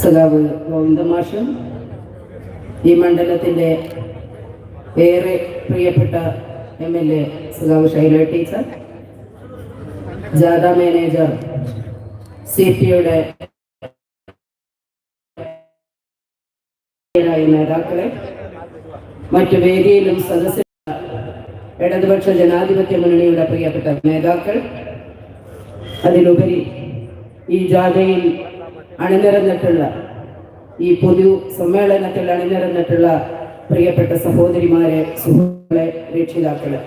സഖാവ് ഗോവിന്ദമാഷും ഈ മണ്ഡലത്തിന്റെ ഏറെ പ്രിയപ്പെട്ട എം എൽ എ സഖാവ് ശൈല ടീച്ചർ ജാഥ മാനേജർ സി പിയുടെ നേതാക്കളെ മറ്റു വേദിയിലും സദസ്യ ഇടതുപക്ഷ ജനാധിപത്യ മുന്നണിയുടെ പ്രിയപ്പെട്ട നേതാക്കൾ അതിലുപരി ഈ ജാഥയിൽ അണിനിരന്നിട്ടുള്ള ഈ പൊതു സമ്മേളനത്തിൽ അണിനിരന്നിട്ടുള്ള പ്രിയപ്പെട്ട സഹോദരിമാരെ സുഹൃത്തുക്കളെ രക്ഷിതാക്കളെ.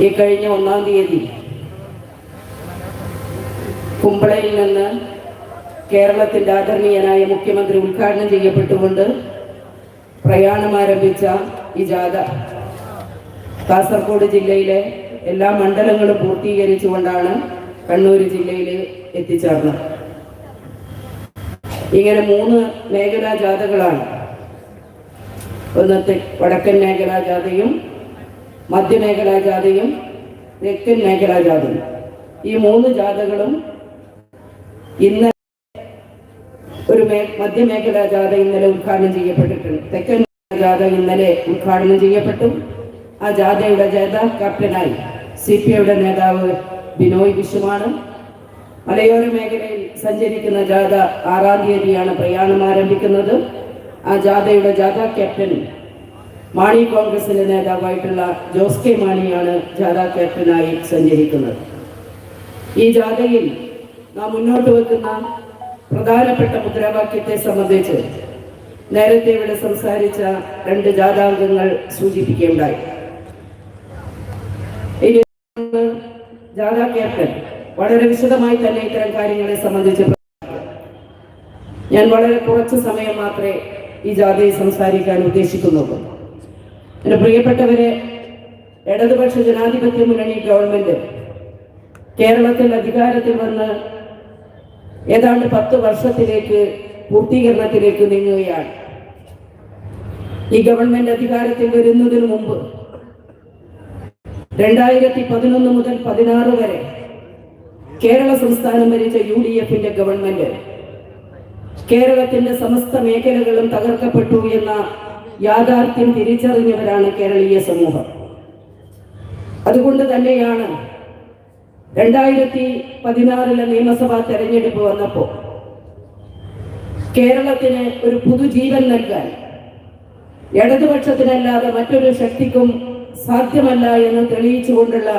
ഈ കഴിഞ്ഞ ഒന്നാം തീയതി കുമ്പളയിൽ നിന്ന് കേരളത്തിന്റെ ആദരണീയനായ മുഖ്യമന്ത്രി ഉദ്ഘാടനം ചെയ്യപ്പെട്ടുകൊണ്ട് പ്രയാണം ആരംഭിച്ച ഈ ജാഥ കാസർഗോഡ് ജില്ലയിലെ എല്ലാ മണ്ഡലങ്ങളും പൂർത്തീകരിച്ചുകൊണ്ടാണ് കണ്ണൂർ ജില്ലയിൽ എത്തിച്ചേർന്നത് ഇങ്ങനെ മൂന്ന് മേഖലാ ജാഥകളാണ്. ഒന്നത്തെ വടക്കൻ മേഖലാ ജാഥയും മധ്യമേഖലാ ജാഥയും തെക്കൻ മേഖലാ ജാഥയും. ഈ മൂന്ന് ജാഥകളും ഇന്ന് ഒരു മധ്യമേഖലാ ജാഥ ഇന്നലെ ഉദ്ഘാടനം ചെയ്യപ്പെട്ടിട്ടുണ്ട്. തെക്കൻ ജാഥ ഇന്നലെ ഉദ്ഘാടനം ചെയ്യപ്പെട്ടു. ആ ജാഥയുടെ ജാഥ ക്യാപ്റ്റനായി സി പി ഐയുടെ നേതാവ് ബിനോയ് വിഷുമാണ് മലയോര മേഖലയിൽ സഞ്ചരിക്കുന്ന ജാഥ ആറാം തീയതിയാണ് പ്രയാണം ആരംഭിക്കുന്നത്. ആ ജാഥയുടെ ജാഥ ക്യാപ്റ്റൻ മാണി കോൺഗ്രസിന്റെ നേതാവായിട്ടുള്ള ജോസ് കെ മാണിയാണ് ജാഥ ക്യാപ്റ്റനായി സഞ്ചരിക്കുന്നത്. ഈ ജാഥയിൽ നാം മുന്നോട്ട് വെക്കുന്ന പ്രധാനപ്പെട്ട മുദ്രാവാക്യത്തെ സംബന്ധിച്ച് നേരത്തെ ഇവിടെ സംസാരിച്ച രണ്ട് ജാഥാംഗങ്ങൾ സൂചിപ്പിക്കുകയുണ്ടായി ഇനി ജാഥാ ക്യാപ്റ്റൻ വളരെ വിശദമായി തന്നെ ഇത്തരം കാര്യങ്ങളെ സംബന്ധിച്ച് ഞാൻ വളരെ കുറച്ച് സമയം മാത്രമേ ഈ ജാഥയിൽ സംസാരിക്കാൻ ഉദ്ദേശിക്കുന്നുള്ളൂ. എന്റെ പ്രിയപ്പെട്ടവരെ ഇടതുപക്ഷ ജനാധിപത്യ മുന്നണി ഗവൺമെന്റ് കേരളത്തിൽ അധികാരത്തിൽ വന്ന് ഏതാണ്ട് പത്ത് വർഷത്തിലേക്ക് പൂർത്തീകരണത്തിലേക്ക് നീങ്ങുകയാണ്. ഈ ഗവൺമെന്റ് അധികാരത്തിൽ വരുന്നതിന് മുമ്പ് രണ്ടായിരത്തി പതിനൊന്ന് മുതൽ പതിനാറ് വരെ കേരള സംസ്ഥാനം ഭരിച്ച യു ഡി എഫിന്റെ ഗവൺമെന്റ് കേരളത്തിന്റെ സമസ്ത മേഖലകളും തകർക്കപ്പെട്ടു എന്ന യാഥാർത്ഥ്യം തിരിച്ചറിഞ്ഞവരാണ് കേരളീയ സമൂഹം. അതുകൊണ്ട് തന്നെയാണ് രണ്ടായിരത്തി പതിനാറിലെ നിയമസഭാ തെരഞ്ഞെടുപ്പ് വന്നപ്പോൾ കേരളത്തിന് ഒരു പുതുജീവൻ നൽകാൻ ഇടതുപക്ഷത്തിനല്ലാതെ മറ്റൊരു ശക്തിക്കും സാധ്യമല്ല എന്ന് തെളിയിച്ചുകൊണ്ടുള്ള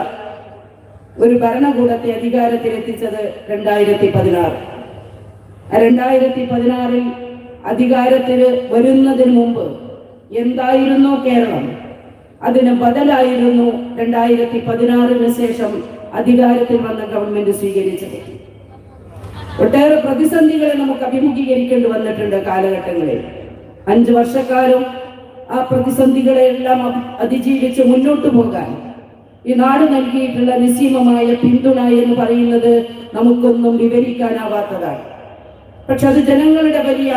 ഒരു ഭരണകൂടത്തെ അധികാരത്തിലെത്തിച്ചത് രണ്ടായിരത്തി പതിനാറ് രണ്ടായിരത്തി പതിനാറിൽ അധികാരത്തിൽ വരുന്നതിന് മുമ്പ് എന്തായിരുന്നു കേരളം? അതിന് ബദലായിരുന്നു രണ്ടായിരത്തി പതിനാറിന് ശേഷം അധികാരത്തിൽ വന്ന ഗവൺമെന്റ് സ്വീകരിച്ചത്. ഒട്ടേറെ പ്രതിസന്ധികളെ നമുക്ക് അഭിമുഖീകരിക്കേണ്ടി വന്നിട്ടുണ്ട് കാലഘട്ടങ്ങളിൽ. അഞ്ചു വർഷക്കാലം ആ പ്രതിസന്ധികളെല്ലാം അതിജീവിച്ച് മുന്നോട്ട് പോകാൻ. ഈ നാട് നൽകിയിട്ടുള്ള നിസ്സീമമായ പിന്തുണ എന്ന് പറയുന്നത് നമുക്കൊന്നും വിവരിക്കാനാവാത്തതാണ്. പക്ഷെ അത് ജനങ്ങളുടെ വലിയ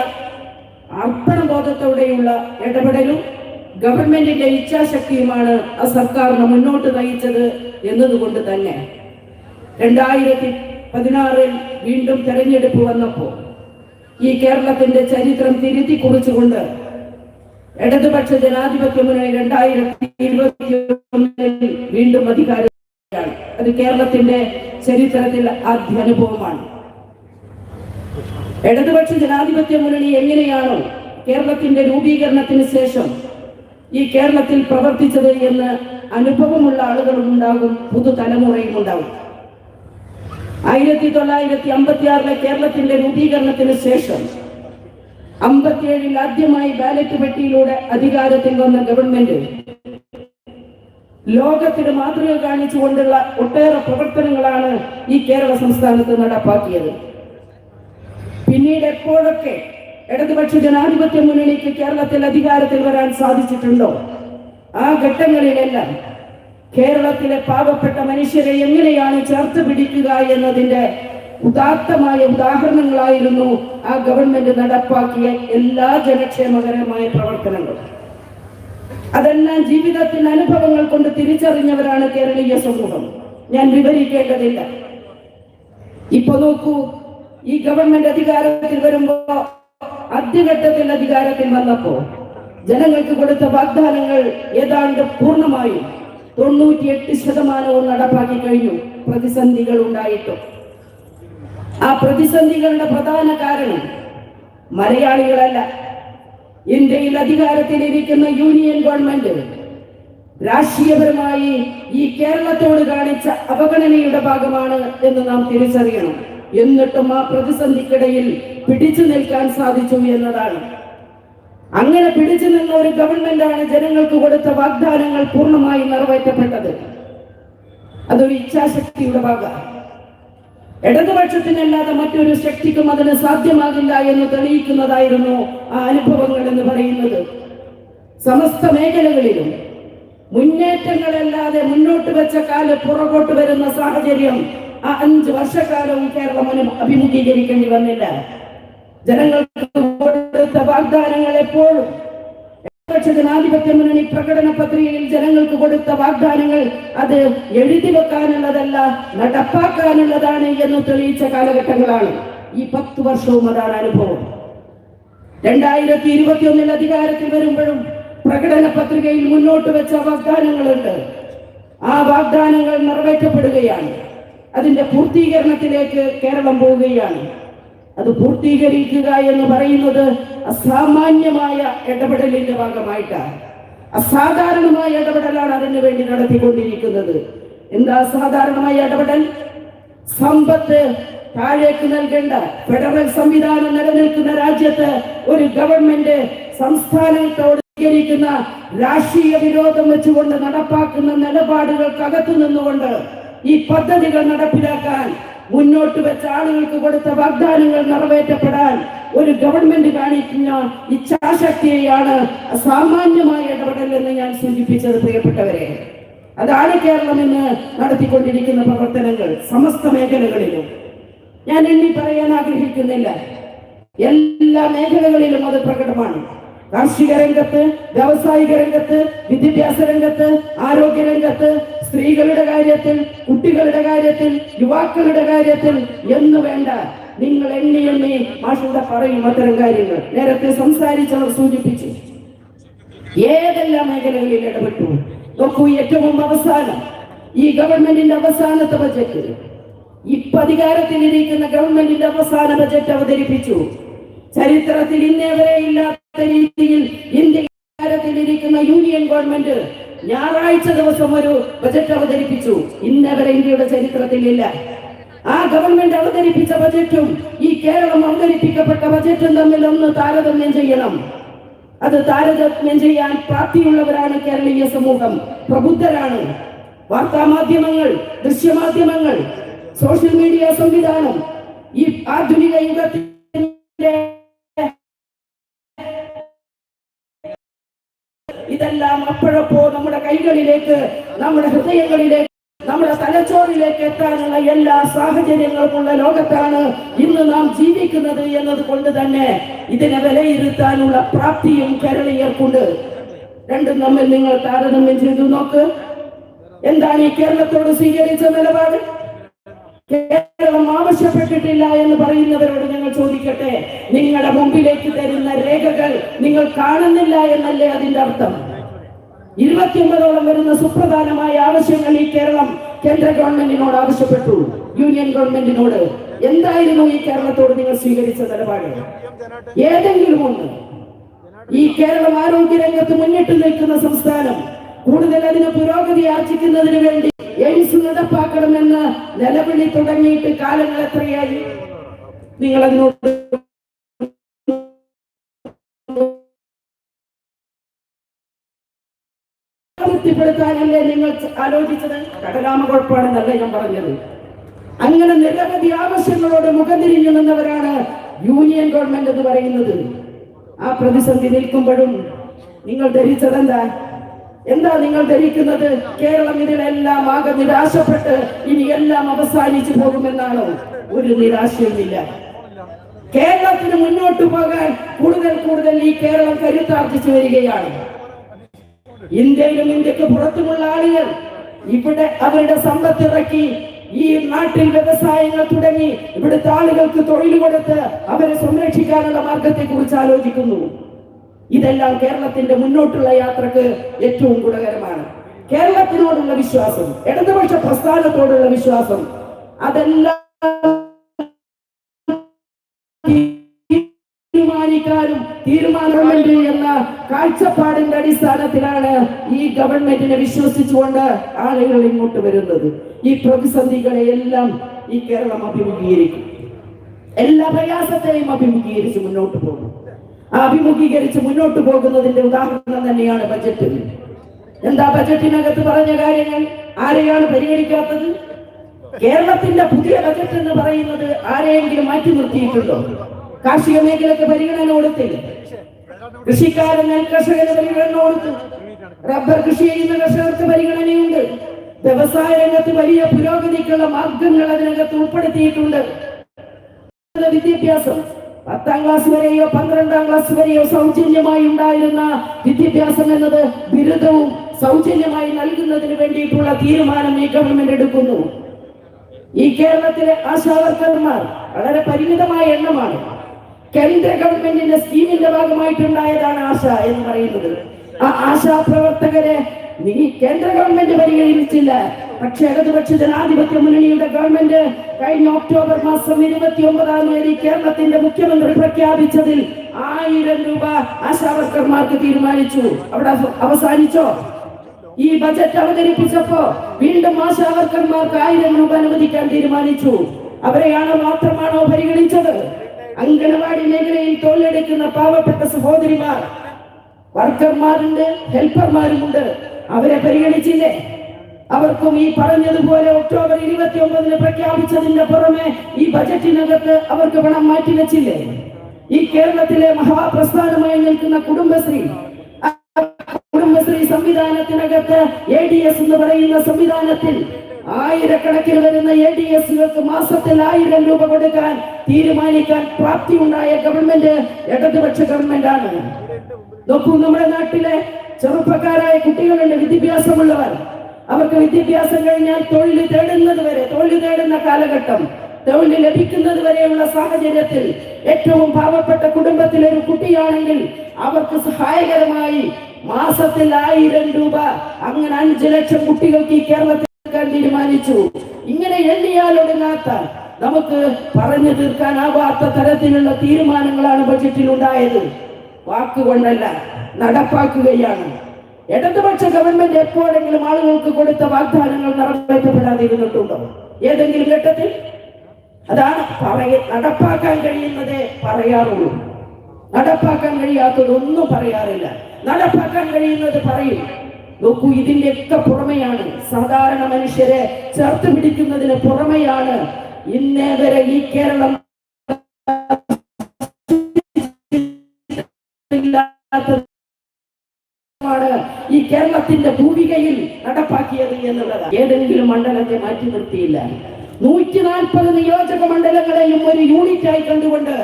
അർപ്പണബോധത്തോടെയുള്ള ഇടപെടലും ഗവൺമെന്റിന്റെ ഇച്ഛാശക്തിയുമാണ് ആ സർക്കാരിനെ മുന്നോട്ട് നയിച്ചത് എന്നതുകൊണ്ട് തന്നെ. രണ്ടായിരത്തി പതിനാറിൽ വീണ്ടും തെരഞ്ഞെടുപ്പ് വന്നപ്പോൾ ഈ കേരളത്തിന്റെ ചരിത്രം തിരുത്തി കുറിച്ചുകൊണ്ട് ഇടതുപക്ഷ ജനാധിപത്യ മുന്നണി രണ്ടായിരത്തി ഇരുപത്തി വീണ്ടും അധികാരം അത് കേരളത്തിന്റെ ചരിത്രത്തിൽ ആദ്യ അനുഭവമാണ്. ഇടതുപക്ഷ ജനാധിപത്യ മുന്നണി എങ്ങനെയാണോ കേരളത്തിന്റെ രൂപീകരണത്തിന് ശേഷം ഈ കേരളത്തിൽ പ്രവർത്തിച്ചത് എന്ന് അനുഭവമുള്ള ആളുകളും ഉണ്ടാകും പുതുതലമുറയും ഉണ്ടാകും. ആയിരത്തി തൊള്ളായിരത്തി അമ്പത്തി ആറിലെ കേരളത്തിന്റെ രൂപീകരണത്തിന് ശേഷം അമ്പത്തിയേഴിൽ ആദ്യമായി ബാലറ്റ് പെട്ടിയിലൂടെ അധികാരത്തിൽ വന്ന ഗവൺമെന്റ് ലോകത്തിന് മാതൃക കാണിച്ചുകൊണ്ടുള്ള ഒട്ടേറെ പ്രവർത്തനങ്ങളാണ് ഈ കേരള സംസ്ഥാനത്ത് നടപ്പാക്കിയത്. പിന്നീട് എപ്പോഴൊക്കെ ഇടതുപക്ഷ ജനാധിപത്യ മുന്നണിക്ക് കേരളത്തിൽ അധികാരത്തിൽ വരാൻ സാധിച്ചിട്ടുണ്ടോ? ആ ഘട്ടങ്ങളിലെല്ലാം കേരളത്തിലെ പാവപ്പെട്ട മനുഷ്യരെ എങ്ങനെയാണ് ചേർത്ത് പിടിക്കുക എന്നതിന്റെ ഉദാത്തമായ ഉദാഹരണങ്ങളായിരുന്നു ആ ഗവൺമെന്റ് നടപ്പാക്കിയ എല്ലാ ജനക്ഷേമകരമായ പ്രവർത്തനങ്ങളും. അതെല്ലാം ജീവിതത്തിൽ അനുഭവങ്ങൾ കൊണ്ട് തിരിച്ചറിഞ്ഞവരാണ് കേരളീയ സമൂഹം. ഞാൻ വിവരിക്കേണ്ടതില്ല. ഇപ്പൊ നോക്കൂ ഈ ഗവൺമെന്റ് അധികാരത്തിൽ വരുമ്പോ ആദ്യഘട്ടത്തിൽ അധികാരത്തിൽ വന്നപ്പോ ജനങ്ങൾക്ക് കൊടുത്ത വാഗ്ദാനങ്ങൾ ഏതാണ്ട് പൂർണമായും തൊണ്ണൂറ്റിയെട്ട് ശതമാനവും നടപ്പാക്കി കഴിഞ്ഞു. പ്രതിസന്ധികൾ ഉണ്ടായിട്ടും. ആ പ്രതിസന്ധികളുടെ പ്രധാന കാരണം മലയാളികളല്ല. ഇന്ത്യയിൽ അധികാരത്തിലിരിക്കുന്ന യൂണിയൻ ഗവൺമെന്റ് രാഷ്ട്രീയപരമായി ഈ കേരളത്തോട് കാണിച്ച അവഗണനയുടെ ഭാഗമാണ് എന്ന് നാം തിരിച്ചറിയണം. എന്നിട്ടും ആ പ്രതിസന്ധിക്കിടയിൽ പിടിച്ചു നിൽക്കാൻ സാധിച്ചു എന്നതാണ്. അങ്ങനെ പിടിച്ചു നിന്ന ഒരു ഗവൺമെന്റാണ് ജനങ്ങൾക്ക് കൊടുത്ത വാഗ്ദാനങ്ങൾ പൂർണമായി നിറവേറ്റപ്പെട്ടത്. അതൊരു ഇച്ഛാശക്തിയുടെ ഭാഗമാണ്. ഇടതുപക്ഷത്തിനല്ലാതെ മറ്റൊരു ശക്തിക്കും അതിന് സാധ്യമാകില്ല എന്ന് തെളിയിക്കുന്നതായിരുന്നു ആ അനുഭവങ്ങൾ എന്ന് പറയുന്നത്. സമസ്ത മേഖലകളിലും മുന്നേറ്റങ്ങളല്ലാതെ മുന്നോട്ട് വെച്ച കാൽ പുറകോട്ട് വരുന്ന സാഹചര്യം ആ അഞ്ച് വർഷക്കാലവും കേരളം അഭിമുഖീകരിക്കേണ്ടി വന്നില്ല. ജനങ്ങൾക്ക് കൊടുത്ത വാഗ്ദാനങ്ങൾ എപ്പോഴും ജനാധിപത്യ മുന്നണി പ്രകടന പത്രികയിൽ ജനങ്ങൾക്ക് കൊടുത്ത വാഗ്ദാനങ്ങൾ അത് എഴുതി വെക്കാനുള്ളതല്ല നടപ്പാക്കാനുള്ളതാണ് എന്ന് തെളിയിച്ച കാലഘട്ടങ്ങളാണ്. ഈ പത്ത് വർഷവും അതാണ് അനുഭവം. രണ്ടായിരത്തി ഇരുപത്തി ഒന്നിൽ അധികാരത്തിൽ വരുമ്പോഴും പ്രകടന പത്രികയിൽ മുന്നോട്ട് വെച്ച വാഗ്ദാനങ്ങളുണ്ട്. ആ വാഗ്ദാനങ്ങൾ നിറവേറ്റപ്പെടുകയാണ്. അതിന്റെ പൂർത്തീകരണത്തിലേക്ക് കേരളം പോവുകയാണ്. അത് പൂർത്തീകരിക്കുക എന്ന് പറയുന്നത് അസാമാന്യമായ ഇടപെടലിന്റെ ഭാഗമായിട്ടാണ്. അസാധാരണമായ ഇടപെടലാണ് അതിനു വേണ്ടി നടത്തിക്കൊണ്ടിരിക്കുന്നത്. എന്താ അസാധാരണമായ ഇടപെടൽ? സമ്പത്ത് താഴേക്ക് നൽകേണ്ട ഫെഡറൽ സംവിധാനം നിലനിൽക്കുന്ന രാജ്യത്ത് ഒരു ഗവൺമെന്റ് സംസ്ഥാനത്തോട് സ്വീകരിക്കുന്ന രാഷ്ട്രീയ വിരോധം വെച്ചുകൊണ്ട് നടപ്പാക്കുന്ന നിലപാടുകൾക്കകത്തു നിന്നുകൊണ്ട് ഈ പദ്ധതികൾ നടപ്പിലാക്കാൻ മുന്നോട്ട് വെച്ച ആളുകൾക്ക് കൊടുത്ത വാഗ്ദാനങ്ങൾ നിറവേറ്റപ്പെടാൻ ഒരു ഗവൺമെന്റ് കാണിക്കുന്ന ഇച്ഛാശക്തിയെയാണ് സാമാന്യമായ ഇടപെടൽ എന്ന് ഞാൻ സൂചിപ്പിച്ചത് പ്രിയപ്പെട്ടവരെ. അതാണ് കേരളം ഇന്ന് നടത്തിക്കൊണ്ടിരിക്കുന്ന പ്രവർത്തനങ്ങൾ സമസ്ത മേഖലകളിലും. ഞാൻ എണ്ണി പറയാൻ ആഗ്രഹിക്കുന്നില്ല. എല്ലാ മേഖലകളിലും അത് പ്രകടമാണ്. കാർഷിക രംഗത്ത് വ്യാവസായിക രംഗത്ത് വിദ്യാഭ്യാസ രംഗത്ത് ആരോഗ്യ രംഗത്ത് സ്ത്രീകളുടെ കാര്യത്തിൽ കുട്ടികളുടെ കാര്യത്തിൽ യുവാക്കളുടെ കാര്യത്തിൽ എന്ന് വേണ്ട. നിങ്ങൾ എണ്ണി എണ്ണി മാഷൂടെ പറയും അത്തരം കാര്യങ്ങൾ. നേരത്തെ സംസാരിച്ചവർ സൂചിപ്പിച്ചു. ഏതെല്ലാം മേഖലകളിൽ ഇടപെട്ടു? നോക്കൂ ഏറ്റവും അവസാനം. ഈ ഗവൺമെന്റിന്റെ അവസാനത്തെ ബജറ്റ്. ഇപ്പൊ അധികാരത്തിലിരിക്കുന്ന ഗവൺമെന്റിന്റെ അവസാന ബജറ്റ് അവതരിപ്പിച്ചു. ചരിത്രത്തിൽ ഇന്നേവരെ ഇല്ലാത്ത രീതിയിൽ ഇന്ത്യ യൂണിയൻ ഗവൺമെന്റ് ഞായറാഴ്ച ദിവസം ഒരു ബജറ്റ് അവതരിപ്പിച്ചു. ഇന്നവരെ ഇന്ത്യയുടെ ചരിത്രത്തിൽ ഇല്ല. ആ ഗവൺമെന്റ് അവതരിപ്പിച്ച ബജറ്റും ഈ കേരളം അവതരിപ്പിക്കപ്പെട്ട ബജറ്റും തമ്മിൽ ഒന്ന് താരതമ്യം ചെയ്യണം. അത് താരതമ്യം ചെയ്യാൻ പ്രാപ്തിയുള്ളവരാണ് കേരളീയ സമൂഹം. പ്രബുദ്ധരാണ്. വാർത്താ മാധ്യമങ്ങൾ ദൃശ്യമാധ്യമങ്ങൾ സോഷ്യൽ മീഡിയ സംവിധാനം ഈ ആധുനിക യുഗത്തിന്റെ കൈകളിലേക്ക് നമ്മുടെ ഹൃദയങ്ങളിലേക്ക് നമ്മുടെ തലച്ചോറിലേക്ക് എത്താനുള്ള എല്ലാ സാഹചര്യങ്ങളുമുള്ള ലോകത്താണ് ഇന്ന് നാം ജീവിക്കുന്നത് എന്നത് കൊണ്ട് തന്നെ ഇതിനെ വിലയിരുത്താനുള്ള പ്രാപ്തിയും കേരളീയർക്കുണ്ട് രണ്ടും തമ്മിൽ നിങ്ങൾ താരതമ്യം ചെയ്തു നോക്ക്. എന്താണ് ഈ കേരളത്തോട് സ്വീകരിച്ച നിലപാട്? കേരളം ആവശ്യപ്പെട്ടിട്ടില്ല എന്ന് പറയുന്നവരോട് ഞങ്ങൾ ചോദിക്കട്ടെ? നിങ്ങളുടെ മുമ്പിലേക്ക് തരുന്ന രേഖകൾ നിങ്ങൾ കാണുന്നില്ല എന്നല്ലേ അതിന്റെ അർത്ഥം? ഇരുപത്തിയൊമ്പതോളം വരുന്ന സുപ്രധാനമായ ആവശ്യങ്ങൾ ഈ കേരളം കേന്ദ്ര ഗവൺമെന്റിനോട് ആവശ്യപ്പെട്ടു. യൂണിയൻ ഗവൺമെന്റിനോട് എന്തായിരുന്നു ഈ കേരളത്തോട് നിങ്ങൾ സ്വീകരിച്ച നിലപാട്? ഏതെങ്കിലും ഒന്ന്. ഈ കേരളം ആരോഗ്യ രംഗത്ത് മുന്നിട്ട് നിൽക്കുന്ന സംസ്ഥാനം കൂടുതൽ അതിന് പുരോഗതി ആർജിക്കുന്നതിന് വേണ്ടി എയിംസ് നടപ്പാക്കണമെന്ന് നിലവിളി തുടങ്ങിയിട്ട് കാലങ്ങൾ എത്രയായി? നിങ്ങൾ അതിനോട് തൃപ്തിപ്പെടുത്താനല്ലേ നിങ്ങൾ ആലോചിച്ചത്? കടലാമ കുഴപ്പമാണെന്നല്ല ഞാൻ പറഞ്ഞത്. അങ്ങനെ നിരവധി ആവശ്യങ്ങളോട് മുഖം തിരിഞ്ഞു നിന്നവരാണ് യൂണിയൻ ഗവൺമെന്റ് എന്ന് പറയുന്നത്. ആ പ്രതിസന്ധി നിൽക്കുമ്പോഴും നിങ്ങൾ ധരിച്ചതെന്താ? എന്താ നിങ്ങൾ ധരിക്കുന്നത്? കേരളം ഇതിലെല്ലാം ആകെ നിരാശപ്പെട്ട് ഇനി എല്ലാം അവസാനിച്ചു പോകുമെന്നാണോ? ഒരു നിരാശയുമില്ല. കേരളത്തിന് മുന്നോട്ട് പോകാൻ കൂടുതൽ കൂടുതൽ ഈ കേരളം കരുത്താർജിച്ചു വരികയാണ്. ഇന്ത്യയിലും ഇന്ത്യയ്ക്ക് പുറത്തുമുള്ള ആളുകൾ ഇവിടെ അവരുടെ സമ്പത്ത് ഇറക്കി ഈ നാട്ടിൽ വ്യവസായങ്ങൾ തുടങ്ങി ഇവിടുത്തെ ആളുകൾക്ക് തൊഴിൽ കൊടുത്ത് അവരെ സംരക്ഷിക്കാനുള്ള മാർഗത്തെ കുറിച്ച് ആലോചിക്കുന്നു. ഇതെല്ലാം കേരളത്തിന്റെ മുന്നോട്ടുള്ള യാത്രയ്ക്ക് ഏറ്റവും ഗുണകരമാണ്. കേരളത്തിനോടുള്ള വിശ്വാസം ഇടതുപക്ഷ പ്രസ്ഥാനത്തോടുള്ള വിശ്വാസം അതെല്ലാം തീരുമാനിക്കാനും തീരുമാനമുണ്ട് എന്ന കാഴ്ചപ്പാടിന്റെ അടിസ്ഥാനത്തിലാണ് ഈ ഗവൺമെന്റിനെ വിശ്വസിച്ചുകൊണ്ട് ആളുകൾ ഇങ്ങോട്ട് വരുന്നത്. ഈ പ്രതിസന്ധികളെ എല്ലാം ഈ കേരളം അഭിമുഖീകരിക്കും. എല്ലാ പ്രയാസത്തെയും അഭിമുഖീകരിച്ച് മുന്നോട്ട് പോകും. അഭിമുഖീകരിച്ച് മുന്നോട്ട് പോകുന്നതിന്റെ ഉദാഹരണം തന്നെയാണ് ബജറ്റ്. എന്താ ബജറ്റിനകത്ത് പറഞ്ഞ കാര്യങ്ങൾ? ആരെയാണ് പരിഗണിക്കാത്തത്? കേരളത്തിന്റെ പുതിയ ബജറ്റ് എന്ന് പറയുന്നത് ആരെയെങ്കിലും മാറ്റി നിർത്തിയിട്ടുണ്ടോ? കാർഷിക മേഖലയ്ക്ക് പരിഗണന കൊടുത്തില്ല. കൃഷിക്കാരൻ നെൽകർഷകന് പരിഗണന കൊടുത്തു. റബ്ബർ കൃഷി ചെയ്യുന്ന കർഷകർക്ക് പരിഗണനയുണ്ട്. വ്യവസായ രംഗത്ത് വലിയ പുരോഗതിക്കുള്ള മാർഗങ്ങൾ അതിനകത്ത് ഉൾപ്പെടുത്തിയിട്ടുണ്ട്. വിദ്യാഭ്യാസം. പത്താം ക്ലാസ് വരെയോ പന്ത്രണ്ടാം ക്ലാസ് വരെയോ സൗജന്യമായി ഉണ്ടായിരുന്ന വിദ്യാഭ്യാസം എന്നത് ബിരുദവും സൗജന്യമായി നൽകുന്നതിന് വേണ്ടിയിട്ടുള്ള തീരുമാനം ഈ ഗവൺമെന്റ് എടുക്കുന്നു. ഈ കേരളത്തിലെ ആശാവർക്കർമാർ വളരെ പരിമിതമായ എണ്ണമാണ്. കേന്ദ്ര ഗവൺമെന്റിന്റെ സ്കീമിന്റെ ഭാഗമായിട്ടുണ്ടായതാണ് ആശ എന്ന് പറയുന്നത്. ആ ആശാ പ്രവർത്തകരെ നീ കേന്ദ്ര ഗവൺമെന്റ് പരിഗണിച്ചില്ല. പക്ഷേ ഇടതുപക്ഷ ജനാധിപത്യ മുന്നണിയുടെ ഗവൺമെന്റ് കഴിഞ്ഞ ഒക്ടോബർ മാസം ഇരുപത്തി ഒമ്പതാം തീയതി കേരളത്തിന്റെ മുഖ്യമന്ത്രി പ്രഖ്യാപിച്ചതിൽ ആയിരം രൂപ ആശാവർക്കർമാർക്ക് തീരുമാനിച്ചു. അവിടെ അവസാനിച്ചോ? ഈ ബജറ്റ് അവതരിപ്പിച്ചപ്പോ വീണ്ടും ആശാവർക്കർമാർക്ക് ആയിരം രൂപ അനുവദിക്കാൻ തീരുമാനിച്ചു. അവരെയാണോ മാത്രമാണോ പരിഗണിച്ചത്? അങ്കണവാടി മേഖലയിൽ തൊഴിലെടുക്കുന്ന പാവപ്പെട്ട സഹോദരിമാർ വർക്കർമാരുണ്ട് ഹെൽപ്പർമാരുമുണ്ട്. അവരെ പരിഗണിച്ചില്ലേ? അവർക്കും ഈ പറഞ്ഞതുപോലെ ഒക്ടോബർ ഇരുപത്തി ഒമ്പതിന് പ്രഖ്യാപിച്ചതിന്റെ പുറമെ ഈ ബജറ്റിനകത്ത് അവർക്ക് പണം മാറ്റി വെച്ചില്ലേ? ഈ കേരളത്തിലെ മഹാപ്രസ്ഥാനമായി നിൽക്കുന്ന കുടുംബശ്രീ കുടുംബശ്രീ സംവിധാനത്തിനകത്ത് എ ഡി എസ് എന്ന് പറയുന്ന സംവിധാനത്തിൽ ആയിരക്കണക്കിന് വരുന്ന എ ഡി എസുകൾക്ക് മാസത്തിൽ ആയിരം രൂപ കൊടുക്കാൻ തീരുമാനിക്കാൻ പ്രാപ്തി ഉണ്ടായ ഗവൺമെന്റ് ഇടതുപക്ഷ ഗവൺമെന്റ് ആണ് നോക്കൂ നമ്മുടെ നാട്ടിലെ ചെറുപ്പക്കാരായ കുട്ടികളുണ്ട് വിദ്യാഭ്യാസമുള്ളവർ. അവർക്ക് വിദ്യാഭ്യാസം കഴിഞ്ഞാൽ തൊഴിൽ തേടുന്നത് വരെ തൊഴിൽ തേടുന്ന കാലഘട്ടം തൊഴിൽ ലഭിക്കുന്നത് വരെയുള്ള സാഹചര്യത്തിൽ ഏറ്റവും പാവപ്പെട്ട കുടുംബത്തിലെ ഒരു കുട്ടിയാണെങ്കിൽ അവർക്ക് സഹായകരമായി മാസത്തിൽ ആയിരം രൂപ അങ്ങനെ അഞ്ചു ലക്ഷം കുട്ടികൾക്ക് ഈ കേരളത്തിൽ കൊടുക്കാൻ തീരുമാനിച്ചു. ഇങ്ങനെ എണ്ണിയാൽ ഒടുങ്ങാത്ത നമുക്ക് പറഞ്ഞു തീർക്കാനാവാത്ത തരത്തിലുള്ള തീരുമാനങ്ങളാണ് ബജറ്റിൽ ഉണ്ടായത്. വാക്കുകൊണ്ടല്ല നടപ്പാക്കുകയാണ്. ഇടതുപക്ഷ ഗവൺമെന്റ് എപ്പോഴെങ്കിലും ആളുകൾക്ക് കൊടുത്ത വാഗ്ദാനങ്ങൾ നിറവേറ്റപ്പെടാതിരുന്നിട്ടുണ്ടോ? ഏതെങ്കിലും ഘട്ടത്തിൽ? അതാണ് പറയ നടപ്പാക്കാൻ കഴിയുന്നതേ പറയാറുള്ളൂ. നടപ്പാക്കാൻ കഴിയാത്തതൊന്നും പറയാറില്ല. നടപ്പാക്കാൻ കഴിയുന്നത് പറയും. നോക്കൂ ഇതിന്റെയൊക്കെ പുറമെയാണ് സാധാരണ മനുഷ്യരെ ചേർത്ത് പിടിക്കുന്നതിന് പുറമെയാണ് ഇന്നേ വരെ ഈ കേരളം ഈ കേരളത്തിന്റെ ഭൂമികയിൽ നടപ്പാക്കിയത് എന്നുള്ളത്. ഏതെങ്കിലും മണ്ഡലത്തെ മാറ്റി നിർത്തിയില്ല. നൂറ്റി നാൽപ്പത് നിയോജക മണ്ഡലങ്ങളെയും ഒരു യൂണിറ്റായി കണ്ടുകൊണ്ട്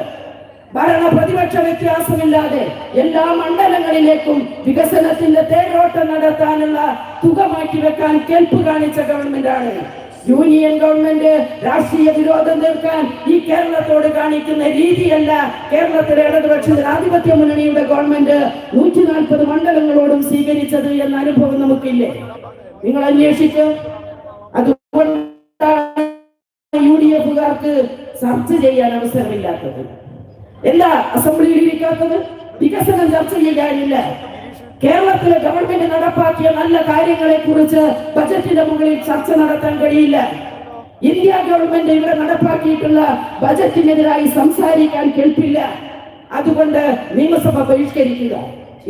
ഭരണ പ്രതിപക്ഷ വ്യത്യാസമില്ലാതെ എല്ലാ മണ്ഡലങ്ങളിലേക്കും വികസനത്തിന്റെ തേരോട്ടം നടത്താനുള്ള തുക മാറ്റിവെക്കാൻ കെൽപ്പ് കാണിച്ച ആണ്. യൂണിയൻ ഗവൺമെന്റ് രാഷ്ട്രീയ വിരോധം തീർക്കാൻ ഈ കേരളത്തോട് കാണിക്കുന്ന രീതിയല്ല കേരളത്തിലെ ഇടതുപക്ഷ ജനാധിപത്യ മുന്നണിയുടെ ഗവൺമെന്റ് നൂറ്റി നാൽപ്പത് മണ്ഡലങ്ങളോടും സ്വീകരിച്ചത് എന്ന അനുഭവം നമുക്കില്ലേ? നിങ്ങൾ അന്വേഷിക്കും. അതുകൊണ്ടാണ് യു ഡി എഫുകാർക്ക് ചർച്ച ചെയ്യാൻ അവസരമില്ലാത്തത്. എന്താ അസംബ്ലിയിൽ ഇരിക്കാത്തത് വികസനം ചർച്ച ചെയ്യാനില്ല കേരളത്തിലെ ഗവൺമെന്റ് നടപ്പാക്കിയ നല്ല കാര്യങ്ങളെ കുറിച്ച് ബജറ്റിന്റെ മുകളിൽ ചർച്ച നടത്താൻ കഴിയില്ല. ഇന്ത്യ ഗവൺമെന്റ് ഇവിടെ നടപ്പാക്കിയിട്ടുള്ള ബജറ്റിനെതിരായി സംസാരിക്കാൻ കേൾപ്പില്ല. അതുകൊണ്ട് നിയമസഭ ബഹിഷ്കരിക്കുക.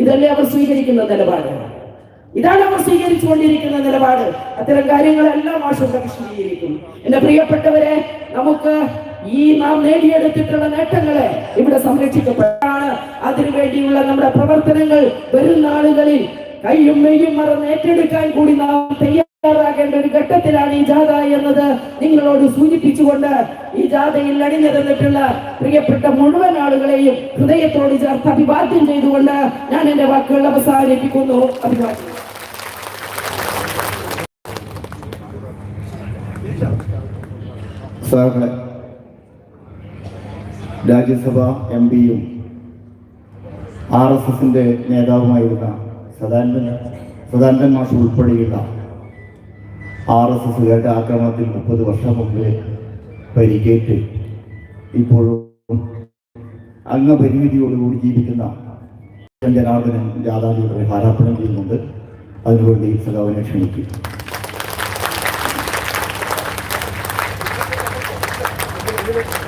ഇതല്ലേ അവർ സ്വീകരിക്കുന്ന നിലപാട്. ഇതാണ് അവർ സ്വീകരിച്ചുകൊണ്ടിരിക്കുന്ന നിലപാട്. അത്തരം കാര്യങ്ങളെല്ലാം ആശുപത്രി വിശദീകരിക്കും എന്റെ പ്രിയപ്പെട്ടവരെ നമുക്ക് ഈ നാം നേടിയെടുത്തിട്ടുള്ള നേട്ടങ്ങളെ ഇവിടെ സംരക്ഷിക്കപ്പെട്ടാണ് അതിനുവേണ്ടിയുള്ള നമ്മുടെ പ്രവർത്തനങ്ങൾ വരും നാളുകളിൽ കയ്യും മെയ്യും മറന്ന് ഏറ്റെടുക്കാൻ കൂടി നാം തയ്യാറാകേണ്ട ഒരു ഘട്ടത്തിലാണ് ഈ ജാഥ എന്നത്. നിങ്ങളോട് സൂചിപ്പിച്ചുകൊണ്ട് ഈ ജാഥയിൽ അണിനിരന്നിട്ടുള്ള പ്രിയപ്പെട്ട മുഴുവൻ ആളുകളെയും ഹൃദയത്തോട് ചേർത്ത് അഭിവാദ്യം ചെയ്തുകൊണ്ട് ഞാൻ എന്റെ വാക്കുകൾ അവസാനിപ്പിക്കുന്നു. അഭിവാദ്യം. സഹകളെ രാജ്യസഭ എം പിയും ആർ എസ് എസിന്റെ നേതാവുമായിരുന്ന സദാനന്ദൻ സദാനന്ദൻ മാഷ് ഉൾപ്പെടെയുള്ള ആർ എസ് എസുകാരുടെ ആക്രമണത്തിൽ മുപ്പത് വർഷം മുമ്പേ പരിക്കേറ്റ് ഇപ്പോഴും അംഗപരിമിതിയോടുകൂടി ജീവിക്കുന്ന ജനാർദ്ദനൻ ജാതാജിയുടെ ഹാരാപ്പണം ചെയ്യുന്നുണ്ട്. അതിനുവേണ്ടി സദാവിനെ ക്ഷണിക്കും. ജാഥ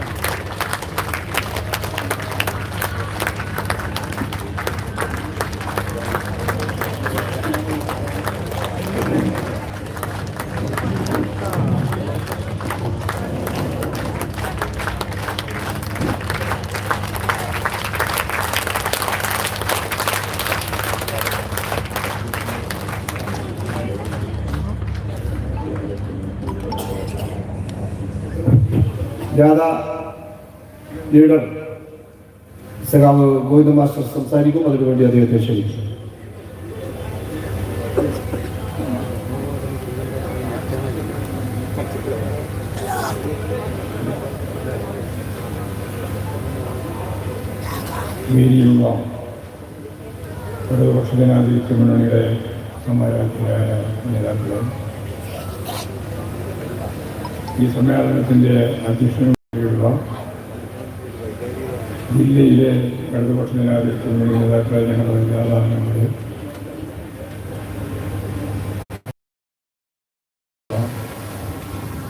ലീഡർ സഖാവ് ഗോവിന്ദ മാസ്റ്റർ സംസാരിക്കും അതിനുവേണ്ടി അദ്ദേഹത്തെ ക്ഷണിക്കും. വേദിയിലുള്ള ഇടതുപക്ഷ ജനാധിപത്യ മുന്നണിയുടെ സമാരാധ്യരായ നേതാക്കളെ ഈ സമ്മേളനത്തിന്റെ അധ്യക്ഷനുള്ള ജില്ലയിലെ ഇടതുപക്ഷ മുന്നണി നേതാക്കളെ ഞങ്ങളുടെ നേതാവാനങ്ങളെ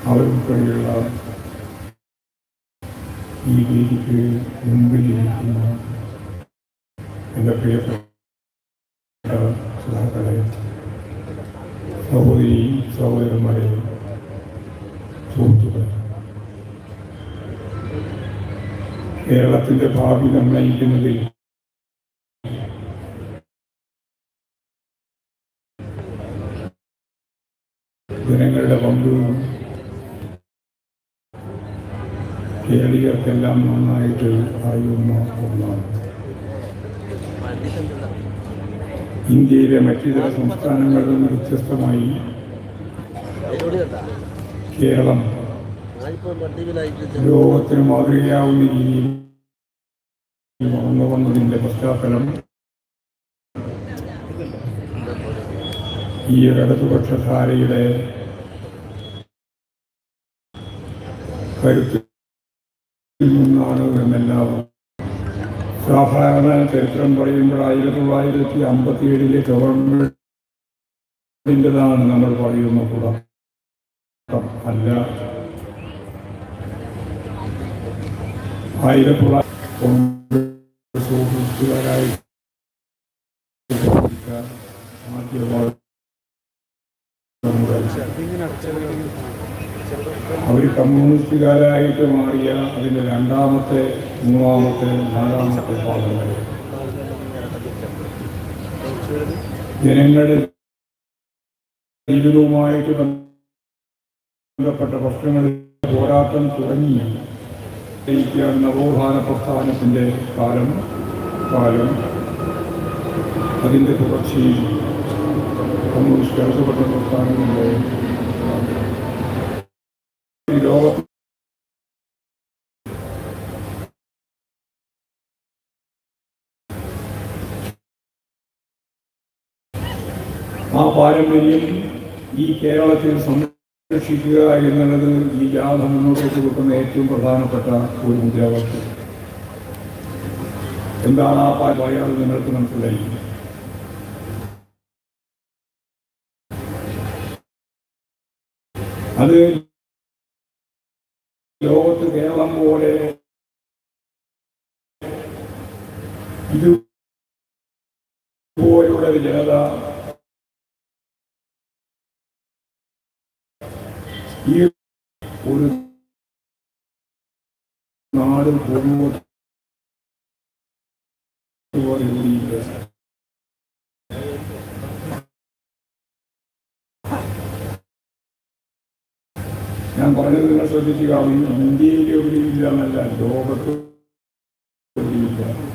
അവർക്കുള്ള ഈ വേദിക്ക് മുമ്പിലിരിക്കുന്ന എന്റെ പ്രിയപ്പെട്ട സുഹൃത്തുക്കളെ സഹോദരി സഹോദരന്മാരെ സുഹൃത്തുക്കളെ കേരളത്തിന്റെ ഭാവി നിർണയിക്കുന്നതിൽ ജനങ്ങളുടെ പങ്കും കേരളീയർക്കെല്ലാം നന്നായിട്ട് അറിയുന്ന ഒന്നാണ് ഇന്ത്യയിലെ ചില സംസ്ഥാനങ്ങളിൽ നിന്ന് വ്യത്യസ്തമായി കേരളം ലോകത്തിന് മാതൃകയാവുന്ന രീതിയിൽ വളർന്നു വന്നതിന്റെ പശ്ചാത്തലം ഈ ഇടതുപക്ഷധാരയുടെ കരുത്തിൽ നിന്നാണ് എന്നെല്ലാവരും. സാധാരണ ചരിത്രം പറയുമ്പോൾ ആയിരത്തി തൊള്ളായിരത്തി അമ്പത്തി ഏഴിലെ ഗവൺമെന്റിന്റെതാണ് നമ്മൾ പറയുന്ന കൂടാ അല്ല ആയിരത്തി തൊള്ളായിരത്തി ആദ്യമായി അവർ കമ്മ്യൂണിസ്റ്റുകാരായിട്ട് മാറിയ അതിന്റെ രണ്ടാമത്തെ മൂന്നാമത്തെ നാലാമത്തെ ഭാഗങ്ങൾ ജനങ്ങളുടെ ജീവിതവുമായിട്ട് ബന്ധപ്പെട്ട പ്രശ്നങ്ങളിൽ പോരാട്ടം തുടങ്ങി ജയിക്കാൻ നവോത്ഥാന പ്രസ്ഥാനത്തിന്റെ കാലം കാലം അതിന്റെ തുടർച്ചയിൽ കമ്മ്യൂണിസ്റ്റ് ഇടതുപെട്ട ലോകത്ത് ആ പാരമ്പര്യം ഈ കേരളത്തിൽ സംരക്ഷിക്കുക എന്നുള്ളത് ഈ ജാഥ മുന്നോട്ടേക്ക് വെക്കുന്ന ഏറ്റവും പ്രധാനപ്പെട്ട ഒരു മുദ്രാവാക്യം. എന്താണ് ആ പറയാതെ നിങ്ങൾക്ക് മനസ്സിലായി? അത് ലോകത്ത് കേരളം പോലെ ഇത് പോലുള്ള ജനത ഈ ഒരു നാട് പൂർവ ഞാൻ പറഞ്ഞത് നിങ്ങൾ ശ്രദ്ധിച്ചു കാരണം ഇന്ത്യയിലെ ഒരു ഇല്ല എന്നല്ല ലോകത്ത് എവിടെയില്ല